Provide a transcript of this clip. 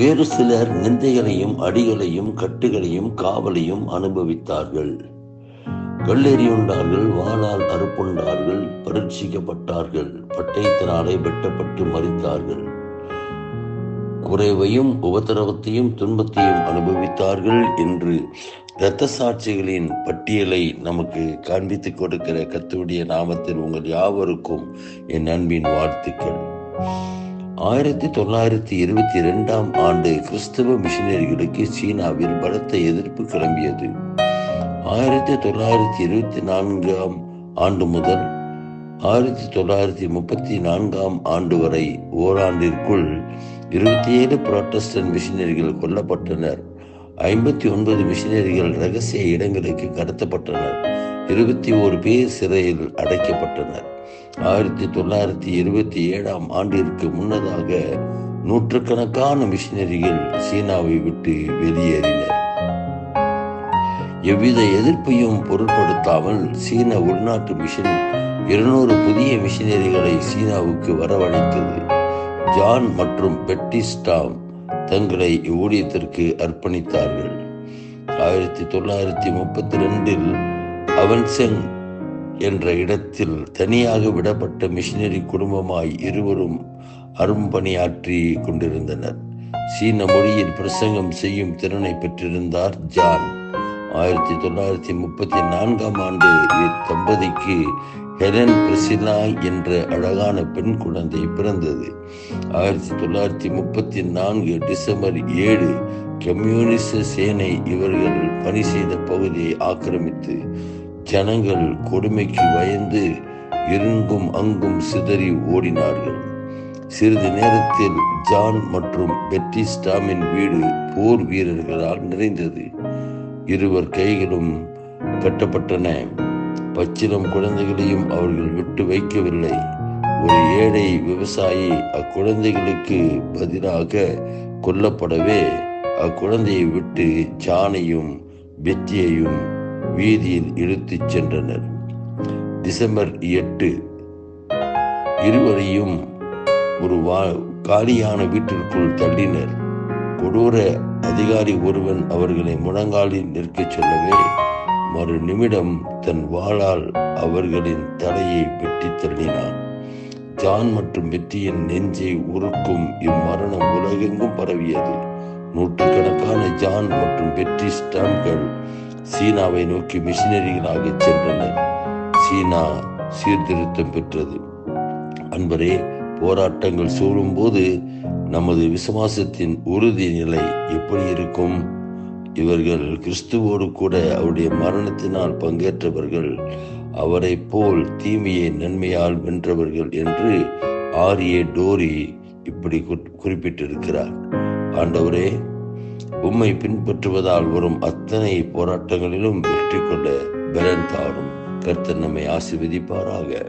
வேறு சிலர் நிந்தைகளையும் அடிகளையும் கட்டுகளையும் காவலையும் அனுபவித்தார்கள். கல்லெறியுண்டார்கள் வாளால் அறுப்புண்டார்கள் பரீட்சிக்கப்பட்டார்கள் பட்டயத்தினாலே வெட்டப்பட்டு மறித்தார்கள் குறைவையும் உபத்திரவத்தையும் துன்பத்தையும் அனுபவித்தார்கள் என்று இரத்த சாட்சிகளின் பட்டியலை நமக்கு காண்பித்துக் கொடுக்கிற கத்துடைய நாமத்தில் உங்கள் யாவருக்கும் என் அன்பின் வாழ்த்துக்கள். ஆயிரத்தி தொள்ளாயிரத்தி இருபத்தி இரண்டாம் ஆண்டு கிறிஸ்தவ மிஷினரிகளுக்கு சீனாவில் பலத்த எதிர்ப்பு கிளம்பியது. ஆயிரத்தி தொள்ளாயிரத்தி இருபத்தி நான்காம் ஆண்டு முதல் ஆயிரத்தி தொள்ளாயிரத்தி முப்பத்தி நான்காம் ஆண்டு வரை ஓராண்டிற்குள் இருபத்தி ஏழு புரோட்டஸ்டன் மிஷினரிகள் கொல்லப்பட்டனர். ஐம்பத்தி ஒன்பது மிஷினரிகள் ரகசிய இடங்களுக்கு கடத்தப்பட்டனர். இருபத்தி ஓரு பேர் சிறையில் அடைக்கப்பட்டனர். ஆயிரத்தி தொள்ளாயிரத்தி இருபத்தி ஏழாம் ஆண்டிற்கு முன்னதாக நூற்றுக்கணக்கான மிஷினரிகள் சீனாவை விட்டு வெளியேறினர். எவ்வித எதிர்ப்பையும் பொருட்படுத்தாமல் சீன உள்நாட்டு மிஷன் இருநூறு புதிய மிஷினரிகளை சீனாவுக்கு வரவழைத்தது. ஜான் மற்றும் பெட்டிஸ்டாம் தங்களை ஊழியத்திற்கு அர்ப்பணித்தார்கள். ஆயிரத்தி தொள்ளாயிரத்தி முப்பத்தி ரெண்டில் அவன்செங் என்ற இடத்தில் தனியாக விடப்பட்ட மிஷினரி குடும்பமாய் இருவரும் அரும்பணியாற்றி கொண்டிருந்தனர். சீன மொழியில் பிரசங்கம் செய்யும் திறனை பெற்றிருந்தார் ஜான். ஆயிரத்தி தொள்ளாயிரத்தி முப்பத்தி நான்காம் ஆண்டு இத்தம்பதிக்கு ஹெலன் பிரிசிலா என்ற அழகான பெண் குழந்தை பிறந்தது. ஆயிரத்தி தொள்ளாயிரத்தி முப்பத்தி நான்கு டிசம்பர் ஏழு கம்யூனிச சேனை இவர்கள் பணி செய்த பகுதியை ஆக்கிரமித்து ஜனங்கள் கொடுமைக்கு பயந்து இருங்கும் அங்கும் சிதறி ஓடினார்கள். சிறிது நேரத்தில் ஜான் மற்றும் பெட்டி ஸ்டாமின் வீடு போர் வீரர்களால் நிறைந்தது. இருவர் கைகளும் கட்டப்பட்டன. பச்சிலம் குழந்தைகளையும் அவர்கள் விட்டு வைக்கவில்லை. ஒரு ஏழை விவசாயி அக்குழந்தைகளுக்கு பதிலாக கொல்லப்படவே அக்குழந்தையை விட்டு ஜானையும் பெத்தியையும் வீதியில் இழுத்துச் சென்றனர். டிசம்பர் எட்டு இருவரையும் ஒரு வா காலியான வீட்டிற்குள் தள்ளினர். கொடூர அதிகாரி ஒருவன் அவர்களை முழங்காலில் நிற்கச் சொல்லவே மறு நிமிடம் தன் வாளால் அவர்களின் தலையை வெட்டி தள்ளினான். ஜான் மற்றும் வெற்றியின் நெஞ்சை உருக்கும் இம்மரணம் உலகெங்கும் பரவியது. நூற்றுக்கணக்கான ஜான் மற்றும் வெற்றி ஸ்டாம்கள் சீனாவை நோக்கி மிஷினரிகளாக சென்றனர். சீனா சீர்திருத்தம் பெற்றது. அன்பரே போராட்டங்கள் சூழும்போது நமது விசுவாசத்தின் உறுதி நிலை எப்படி இருக்கும்? இவர்கள் கிறிஸ்துவோடு கூட அவருடைய மரணத்தினால் பங்கேற்றவர்கள் அவரை போல் தீமையை நன்மையால் வென்றவர்கள் என்று ஆரிய டோரி இப்படி குறிப்பிட்டிருக்கிறார். ஆண்டவரே உம்மை பின்பற்றுவதால் வரும் அத்தனை போராட்டங்களிலும் வெற்றி கொண்ட பலன் தாரும். கர்த்தர் நம்மை ஆசிர்வதிப்பாராக.